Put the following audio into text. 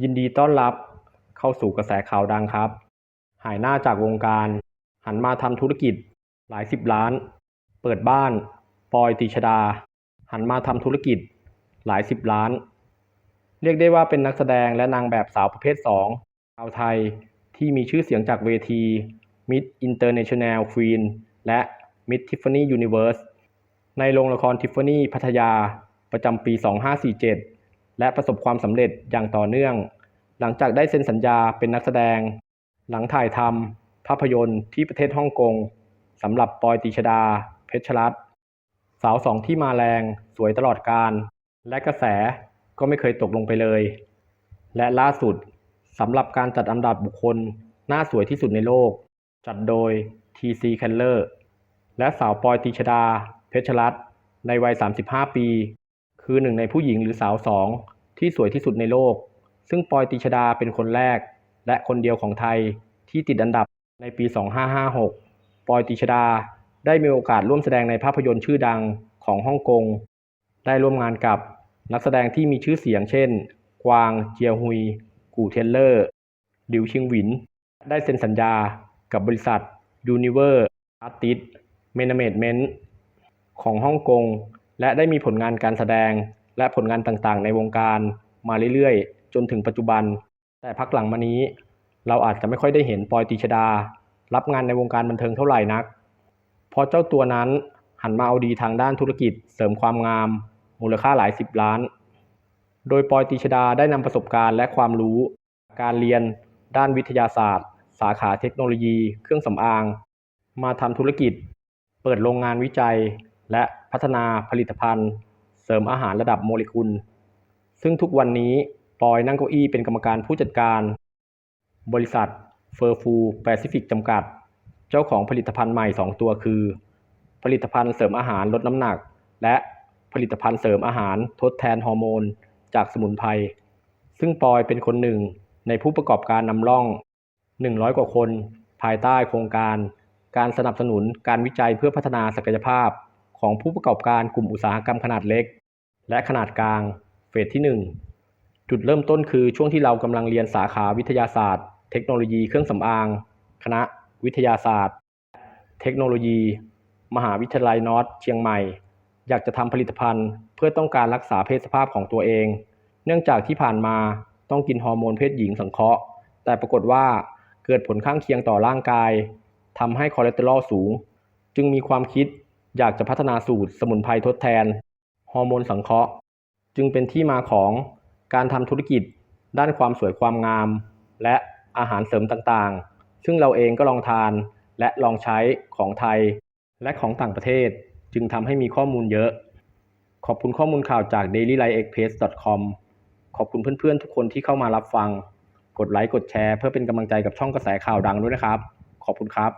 ยินดีต้อนรับเข้าสู่กระแสข่าวดังครับ หายหน้าจากวงการ หันมาทำธุรกิจหลายสิบล้าน เปิดบ้าน ปอยติชดา หันมาทำธุรกิจหลายสิบล้าน เรียกได้ว่าเป็นนักแสดงและนางแบบสาวประเภท 2 ชาวไทยที่มีชื่อเสียงจากเวที Miss International Queen และ Miss Tiffany Universe ในโรงละครทิฟฟานี่พัทยาประจำปี 2547 และประสบความสำเร็จอย่างต่อเนื่อง หลังจากได้เซ็นสัญญาเป็นนักแสดง หลังถ่ายทำภาพยนตร์ที่ประเทศฮ่องกงสำหรับปอยติชดา เพชรรัตสาวสองที่มาแรงสวยตลอดการ และกระแสก็ไม่เคยตกลงไปเลย และล่าสุดสำหรับการจัดอันดับบุคคลหน้าสวยที่สุดในโลก จัดโดย TC c a l l e r และสาวปอยติชดา เพชรรัตในวัย 35 ปี คือหนึ่งในผู้หญิงหรือสาวสอง ที่สวยที่สุดในโลก ซึ่งปอยติชดาเป็นคนแรก และคนเดียวของไทยที่ติดอันดับในปี 2556 ปอยติชดาได้มีโอกาสร่วมแสดงในภาพยนตร์ชื่อดังของฮ่องกง ได้ร่วมงานกับนักแสดงที่มีชื่อเสียงเช่น กวางเจียฮุย กู่เทนเลอร์ ดิวชิงหวิน ได้เซ็นสัญญากับบริษัท Univer Artist Management ของฮ่องกง และได้มีผลงานการแสดง และผลงานต่างๆ ในวงการมาเรื่อยๆ จนถึงปัจจุบัน แต่พักหลังมานี้ เราอาจจะไม่ค่อยได้เห็นปอยติชดา รับงานในวงการบันเทิงเท่าไหร่นัก เพราะเจ้าตัวนั้นหันมาเอาดีทางด้านธุรกิจเสริมความงาม มูลค่าหลายสิบล้าน โดยปอยติชดาได้นำประสบการณ์และความรู้ การเรียน ด้านวิทยาศาสตร์ สาขาเทคโนโลยี เครื่องสำอาง มาทำธุรกิจ เปิดโรงงานวิจัย และพัฒนาผลิตภัณฑ์ เสริมอาหารระดับโมเลกุล ซึ่งทุกวันนี้ปอยนั่งเก้าอี้เป็นกรรมการผู้จัดการ บริษัทเฟอร์ฟูแปซิฟิกจำกัด เจ้าของผลิตภัณฑ์ใหม่ 2 ตัวคือ ผลิตภัณฑ์เสริมอาหารลดน้ำหนัก และผลิตภัณฑ์เสริมอาหารทดแทนฮอร์โมน จากสมุนไพร ซึ่งปอยเป็นคนหนึ่งในผู้ประกอบการนำร่อง 100 กว่าคน ภายใต้โครงการ การสนับสนุนการวิจัยเพื่อพัฒนาศักยภาพ ของผู้ประกอบการกลุ่มอุตสาหกรรมขนาดเล็ก และขนาดกลาง เฟสที่ 1 จุดเริ่มต้นคือช่วงที่เรากำลังเรียนสาขาวิทยาศาสตร์ เทคโนโลยีเครื่องสำอาง คณะวิทยาศาสตร์ เทคโนโลยี มหาวิทยาลัยนอร์ทเชียงใหม่ อยากจะทำผลิตภัณฑ์ เพื่อต้องการรักษาเพศสภาพของตัวเอง เนื่องจากที่ผ่านมาต้องกินฮอร์โมนเพศหญิงสังเคราะห์ แต่ปรากฏว่าเกิดผลข้างเคียงต่อร่างกายทำให้คอเลสเตอรอลสูง จึงมีความคิด อยากจะพัฒนาสูตรสมุนไพรทดแทน ฮอร์โมนสังเคราะห์ จึงเป็นที่มาของการทำธุรกิจ ด้านความสวยความงาม และอาหารเสริมต่างๆ ซึ่งเราเองก็ลองทานและลองใช้ของไทย และของต่างประเทศ จึงทำให้มีข้อมูลเยอะ ขอบคุณข้อมูลข่าวจาก dailylifeexpress.com ขอบคุณเพื่อนๆ ทุกคนที่เข้ามารับฟัง กดไลค์กดแชร์เพื่อเป็นกำลังใจกับช่องกระแสข่าวดังด้วยนะครับ ขอบคุณครับ